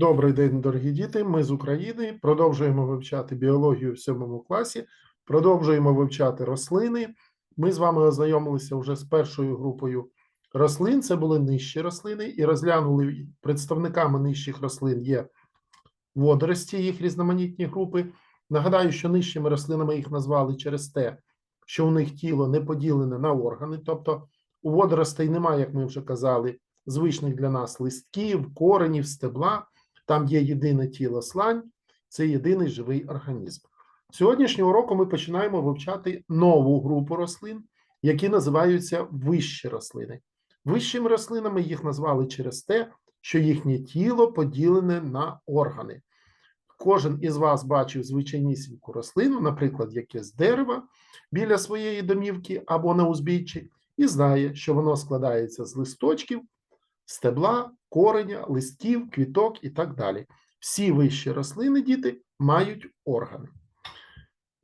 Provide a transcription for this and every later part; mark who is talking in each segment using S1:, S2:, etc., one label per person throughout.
S1: Добрий день, дорогі діти. Ми з України продовжуємо вивчати біологію в сьомому класі, продовжуємо вивчати рослини. Ми з вами ознайомилися вже з першою групою рослин. Це були нижчі рослини, і розглянули представниками нижчих рослин є водорості, їх різноманітні групи. Нагадаю, що нижчими рослинами їх назвали через те, що у них тіло не поділене на органи, тобто у водоростей немає, як ми вже казали, звичних для нас листків, коренів, стебла. Там є єдине тіло слань, це єдиний живий організм. Сьогоднішнього року ми починаємо вивчати нову групу рослин, які називаються вищі рослини. Вищими рослинами їх назвали через те, що їхнє тіло поділене на органи. Кожен із вас бачив звичайнісіньку рослину, наприклад, якесь дерево біля своєї домівки або на узбіччі, і знає, що воно складається з листочків, стебла, кореня, листів, квіток і так далі. Всі вищі рослини, діти, мають органи.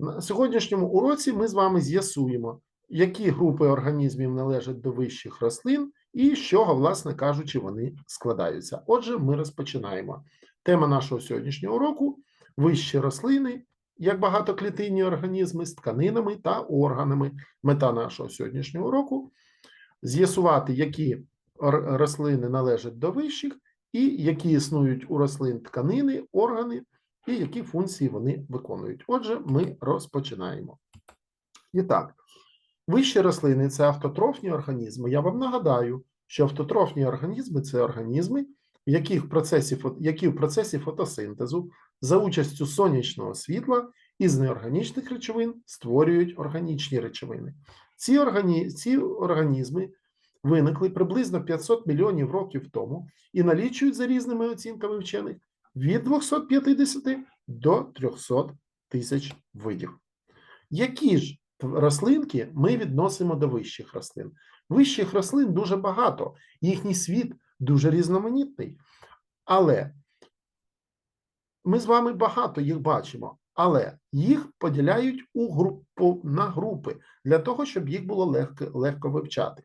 S1: На сьогоднішньому уроці ми з вами з'ясуємо, які групи організмів належать до вищих рослин і з чого, власне кажучи, вони складаються. Отже, ми розпочинаємо. Тема нашого сьогоднішнього уроку вищі рослини, як багатоклітинні організми з тканинами та органами. Мета нашого сьогоднішнього уроку з'ясувати, які рослини належать до вищих, і які існують у рослин тканини, органи, і які функції вони виконують. Отже, ми розпочинаємо. І так, вищі рослини це автотрофні організми. Я вам нагадаю, що автотрофні організми це організми, яких в процесі, які в процесі фотосинтезу за участю сонячного світла із неорганічних речовин створюють органічні речовини. Ці, органі... Ці організми виникли приблизно 500 мільйонів років тому і налічують за різними оцінками вчених від 250 до 300 тисяч видів. Які ж рослинки ми відносимо до вищих рослин? Вищих рослин дуже багато, їхній світ дуже різноманітний. Але ми з вами багато їх бачимо, але їх поділяють у групу на групи для того, щоб їх було легко, легко вивчати.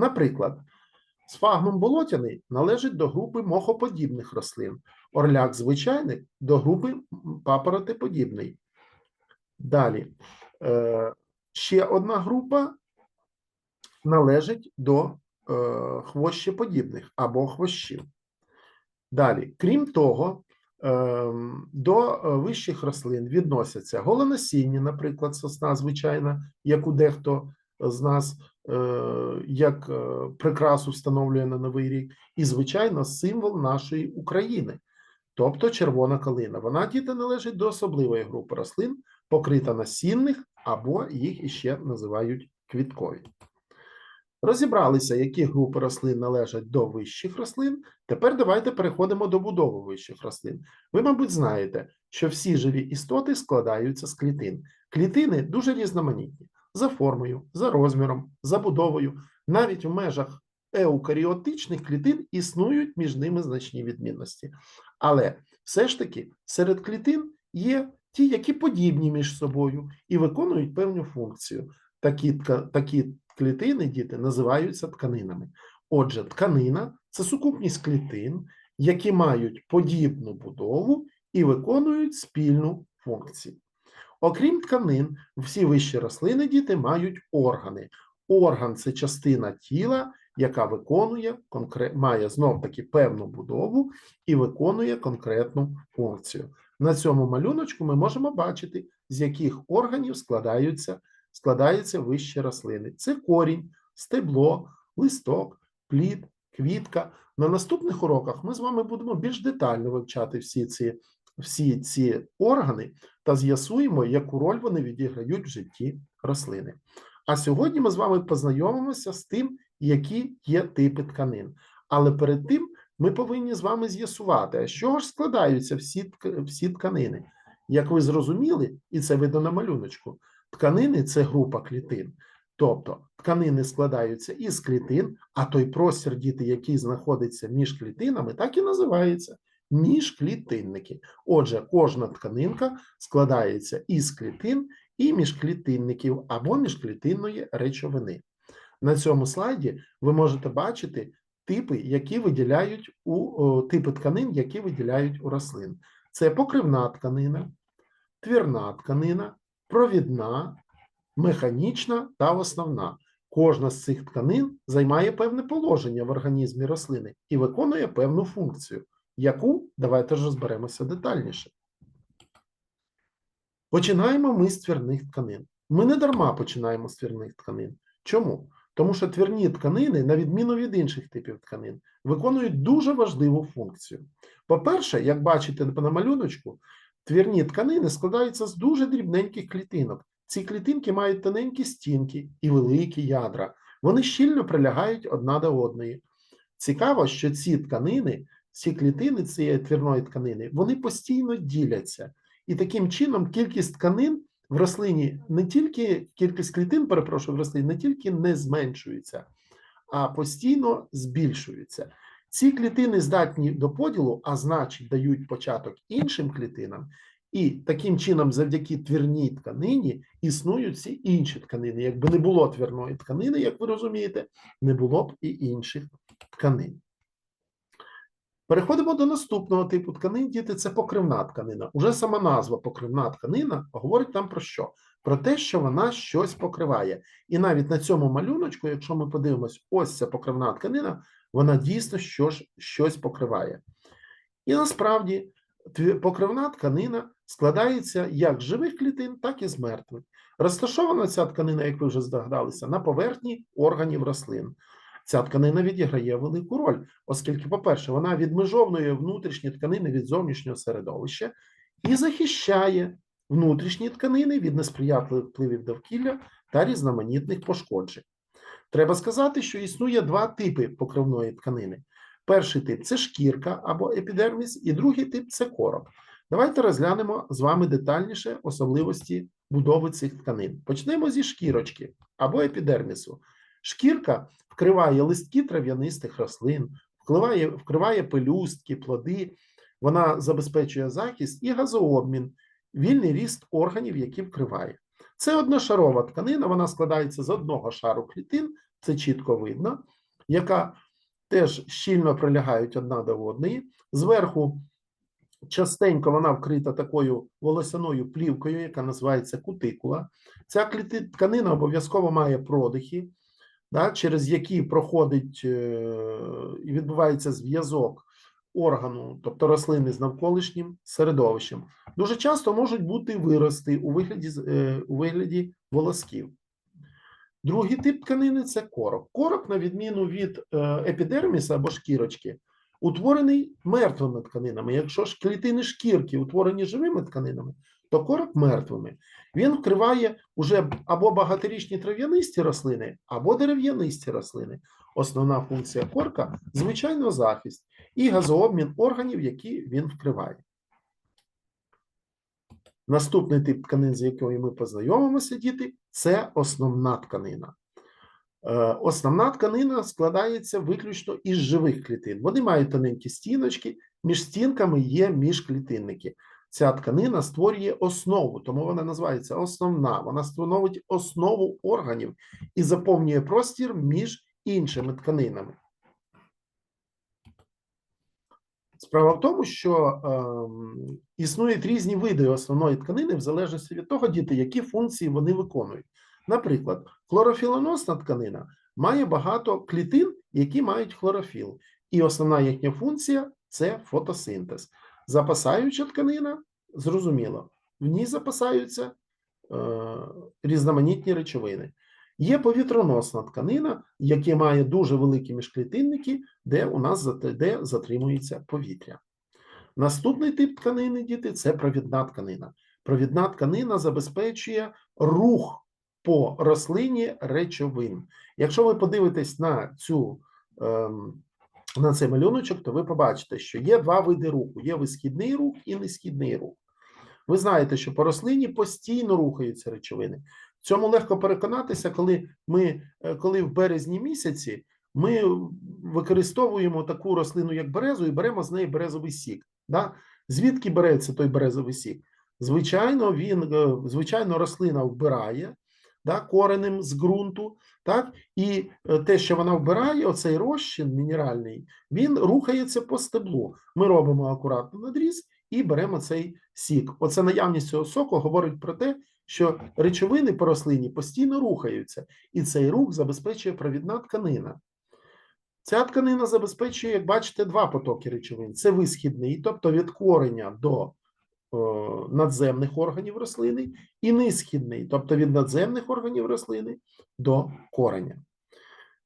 S1: Наприклад, сфагнум болотяний належить до групи мохоподібних рослин, орляк звичайний до групи папоротиподібний. Далі, е, ще одна група належить до е, хвощеподібних або хвощів. Далі, крім того, ем, до е, вищих рослин відносяться голоносіння, наприклад, сосна звичайна, яку дехто з нас як е, прикрасу встановлює на Новий рік, і, звичайно, символ нашої України, тобто червона калина. Вона діти належить до особливої групи рослин, покрита насінних, або їх іще називають квіткові. Розібралися, які групи рослин належать до вищих рослин. Тепер давайте переходимо до будови вищих рослин. Ви, мабуть, знаєте, що всі живі істоти складаються з клітин. Клітини дуже різноманітні за формою, за розміром, за будовою. Навіть в межах еукаріотичних клітин існують між ними значні відмінності. Але все ж таки серед клітин є ті, які подібні між собою і виконують певну функцію. Такі, такі клітини, діти, називаються тканинами. Отже, тканина це сукупність клітин, які мають подібну будову і виконують спільну функцію. Окрім тканин, всі вищі рослини діти мають органи. Орган це частина тіла, яка виконує має знов таки певну будову і виконує конкретну функцію. На цьому малюночку ми можемо бачити, з яких органів складаються, складаються вищі рослини. Це корінь, стебло, листок, плід, квітка. На наступних уроках ми з вами будемо більш детально вивчати всі ці, всі ці органи та з'ясуємо, яку роль вони відіграють в житті рослини. А сьогодні ми з вами познайомимося з тим, які є типи тканин. Але перед тим ми повинні з вами з'ясувати, з чого ж складаються всі, всі тканини. Як ви зрозуміли, і це видно на малюночку, тканини це група клітин. Тобто тканини складаються із клітин, а той простір діти, який знаходиться між клітинами, так і називається міжклітинники. Отже, кожна тканинка складається із клітин і міжклітинників або міжклітинної речовини. На цьому слайді ви можете бачити типи, які виділяють у о, типи тканин, які виділяють у рослин. Це покривна тканина, твірна тканина, провідна, механічна та основна. Кожна з цих тканин займає певне положення в організмі рослини і виконує певну функцію, яку давайте ж розберемося детальніше. Починаємо ми з твірних тканин. Ми не дарма починаємо з твірних тканин. Чому? Тому що твірні тканини, на відміну від інших типів тканин, виконують дуже важливу функцію. По-перше, як бачите на малюночку, твірні тканини складаються з дуже дрібненьких клітинок. Ці клітинки мають тоненькі стінки і великі ядра. Вони щільно прилягають одна до одної. Цікаво, що ці тканини, ці клітини цієї твірної тканини, вони постійно діляться. І таким чином кількість тканин в рослині не тільки кількість клітин, перепрошую, в рослині не тільки не зменшується, а постійно збільшується. Ці клітини здатні до поділу, а значить, дають початок іншим клітинам, і таким чином, завдяки твірній тканині, існують ці інші тканини. Якби не було твірної тканини, як ви розумієте, не було б і інших тканин. Переходимо до наступного типу тканин, діти, це покривна тканина. Уже сама назва покривна тканина говорить нам про що? Про те, що вона щось покриває. І навіть на цьому малюночку, якщо ми подивимось, ось ця покривна тканина, вона дійсно щось, щось покриває. І насправді покривна тканина складається як з живих клітин, так і з мертвих. Розташована ця тканина, як ви вже здогадалися, на поверхні органів рослин. Ця тканина відіграє велику роль, оскільки, по-перше, вона відмежовує внутрішні тканини від зовнішнього середовища і захищає внутрішні тканини від несприятливих впливів довкілля та різноманітних пошкоджень. Треба сказати, що існує два типи покривної тканини. Перший тип це шкірка або епідерміс, і другий тип це корок. Давайте розглянемо з вами детальніше особливості будови цих тканин. Почнемо зі шкірочки або епідермісу. Шкірка вкриває листки трав'янистих рослин, вкриває, вкриває пелюстки, плоди, вона забезпечує захист і газообмін, вільний ріст органів, які вкриває. Це одношарова тканина, вона складається з одного шару клітин, це чітко видно, яка теж щільно прилягають одна до одної. Зверху частенько вона вкрита такою волосяною плівкою, яка називається кутикула. Ця тканина обов'язково має продихи, да, через які проходить е, і відбувається зв'язок органу, тобто рослини з навколишнім середовищем. Дуже часто можуть бути вирости у вигляді, е, у вигляді волосків. Другий тип тканини це корок. Корок, на відміну від е, епідерміса або шкірочки, утворений мертвими тканинами. Якщо ж клітини шкірки утворені живими тканинами, то корок мертвими. Він вкриває уже або багаторічні трав'янисті рослини, або дерев'янисті рослини. Основна функція корка звичайно захист і газообмін органів, які він вкриває. Наступний тип тканин, з якою ми познайомимося, діти, це основна тканина. Е, основна тканина складається виключно із живих клітин. Вони мають тоненькі стіночки, між стінками є міжклітинники. Ця тканина створює основу, тому вона називається основна. Вона становить основу органів і заповнює простір між іншими тканинами. Справа в тому, що е, існують різні види основної тканини в залежності від того, діти, які функції вони виконують. Наприклад, хлорофілоносна тканина має багато клітин, які мають хлорофіл, і основна їхня функція це фотосинтез. Запасаюча тканина, зрозуміло, в ній запасаються е, різноманітні речовини. Є повітроносна тканина, яка має дуже великі міжклітинники, де у нас де затримується повітря. Наступний тип тканини, діти, це провідна тканина. Провідна тканина забезпечує рух по рослині речовин. Якщо ви подивитесь на цю ем, на цей малюночок, то ви побачите, що є два види руху: є висхідний рух і несхідний рух. Ви знаєте, що по рослині постійно рухаються речовини. Цьому легко переконатися, коли ми, е, коли в березні місяці ми використовуємо таку рослину, як березу, і беремо з неї березовий сік. Да? Звідки береться той березовий сік? Звичайно, він, е, звичайно, рослина вбирає да, коренем з ґрунту, так, і е, те, що вона вбирає, оцей розчин мінеральний, він рухається по стеблу. Ми робимо акуратно надріз і беремо цей сік. Оце наявність цього соку говорить про те, що речовини по рослині постійно рухаються, і цей рух забезпечує провідна тканина. Ця тканина забезпечує, як бачите, два потоки речовин: це висхідний, тобто від кореня до надземних органів рослини, і нисхідний, тобто від надземних органів рослини до кореня.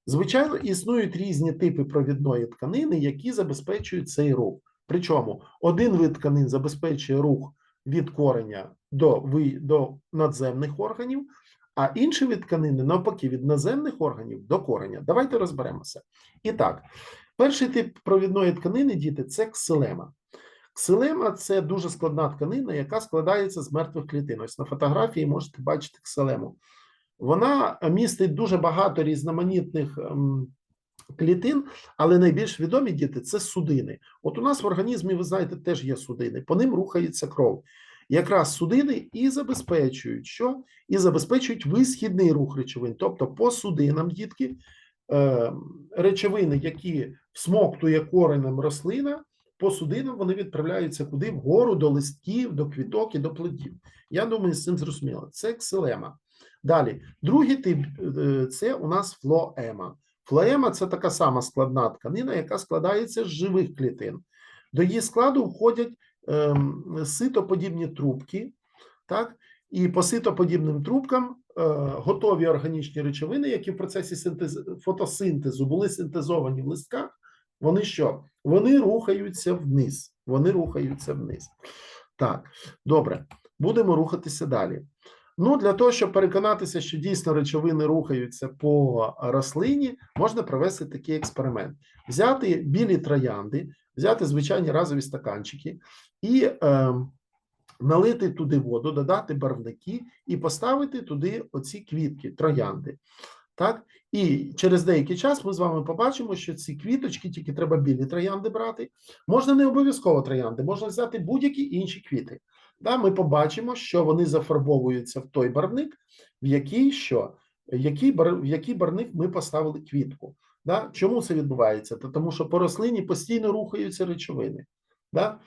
S1: Звичайно, існують різні типи провідної тканини, які забезпечують цей рух. Причому один вид тканин забезпечує рух від кореня до, до надземних органів, а інший вид тканини, навпаки, від наземних органів до кореня. Давайте розберемося. І так, перший тип провідної тканини, діти, це ксилема. Ксилема це дуже складна тканина, яка складається з мертвих клітин. Ось на фотографії можете бачити ксилему. Вона містить дуже багато різноманітних ем, клітин, але найбільш відомі діти це судини. От у нас в організмі, ви знаєте, теж є судини, по ним рухається кров. Якраз судини і забезпечують що? І забезпечують висхідний рух речовин. Тобто по судинам, дітки, е, речовини, які всмоктує коренем рослина, по судинам вони відправляються куди? Вгору до листків, до квіток і до плодів. Я думаю, з цим зрозуміло. Це ксилема. Далі, другий тип е, це у нас флоема. Флоема це така сама складна тканина, яка складається з живих клітин. До її складу входять ем, ситоподібні трубки, так? і по ситоподібним трубкам е, готові органічні речовини, які в процесі синтез... фотосинтезу були синтезовані в листках. Вони що? Вони рухаються вниз. Вони рухаються вниз. Так, добре, будемо рухатися далі. Ну, для того, щоб переконатися, що дійсно речовини рухаються по рослині, можна провести такий експеримент: взяти білі троянди, взяти звичайні разові стаканчики і е, налити туди воду, додати барвники і поставити туди оці квітки, троянди. Так, і через деякий час ми з вами побачимо, що ці квіточки, тільки треба білі троянди брати. Можна не обов'язково троянди, можна взяти будь-які інші квіти. Да, ми побачимо, що вони зафарбовуються в той барвник, в який що, який, бар- в який барвник ми поставили квітку. Да? Чому це відбувається? Та тому що по рослині постійно рухаються речовини. Да?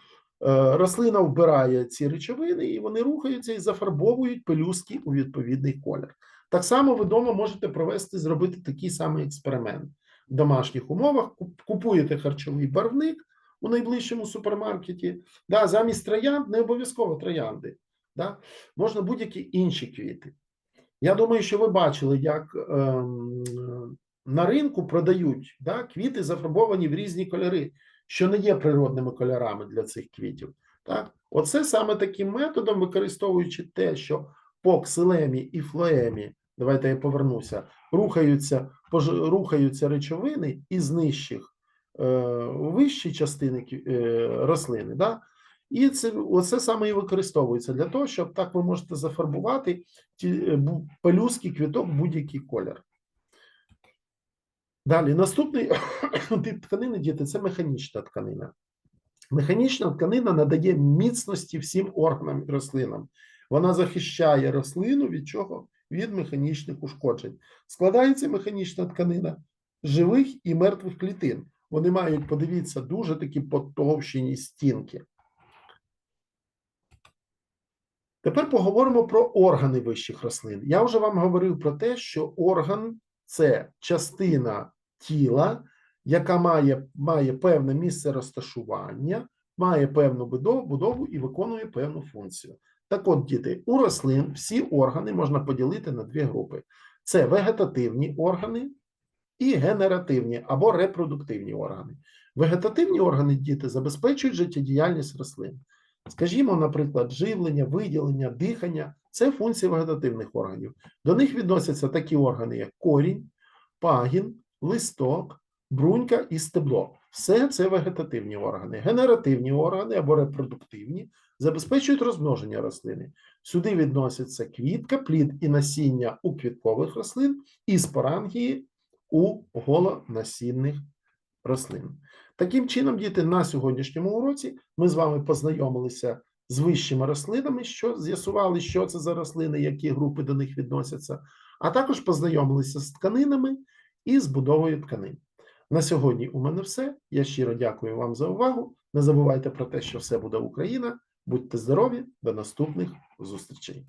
S1: Е, Рослина вбирає ці речовини, і вони рухаються і зафарбовують пелюстки у відповідний колір. Так само ви вдома можете провести, зробити такий самий експеримент в домашніх умовах. Купуєте харчовий барвник у найближчому супермаркеті. Да, замість троянд не обов'язково троянди. Да? Можна будь-які інші квіти. Я думаю, що ви бачили, як ем, на ринку продають да, квіти, зафарбовані в різні кольори, що не є природними кольорами для цих квітів. Так? Оце саме таким методом, використовуючи те, що по ксилемі і флоемі, давайте я повернуся, рухаються, пож- рухаються речовини із нижчих е, вищі частини е, рослини. Да? І це оце саме і використовується для того, щоб так ви можете зафарбувати ті е, пелюстки квіток будь-який колір. Далі, наступний тип тканини, діти, це механічна тканина. Механічна тканина надає міцності всім органам і рослинам. Вона захищає рослину від чого? Від механічних ушкоджень. Складається механічна тканина живих і мертвих клітин. Вони мають, подивіться, дуже такі потовщені стінки. Тепер поговоримо про органи вищих рослин. Я вже вам говорив про те, що орган це частина тіла, яка має, має певне місце розташування, має певну будову, і виконує певну функцію. Так от, діти, у рослин всі органи можна поділити на дві групи: це вегетативні органи і генеративні або репродуктивні органи. Вегетативні органи діти забезпечують життєдіяльність рослин. Скажімо, наприклад, живлення, виділення, дихання це функції вегетативних органів. До них відносяться такі органи, як корінь, пагін, листок, брунька і стебло. Все це вегетативні органи. Генеративні органи або репродуктивні забезпечують розмноження рослини. Сюди відносяться квітка, плід і насіння у квіткових рослин і спорангії у голонасінних рослин. Таким чином, діти, на сьогоднішньому уроці ми з вами познайомилися з вищими рослинами, що з'ясували, що це за рослини, які групи до них відносяться, а також познайомилися з тканинами і з будовою тканин. На сьогодні у мене все. Я щиро дякую вам за увагу. Не забувайте про те, що все буде Україна. Будьте здорові, до наступних зустрічей.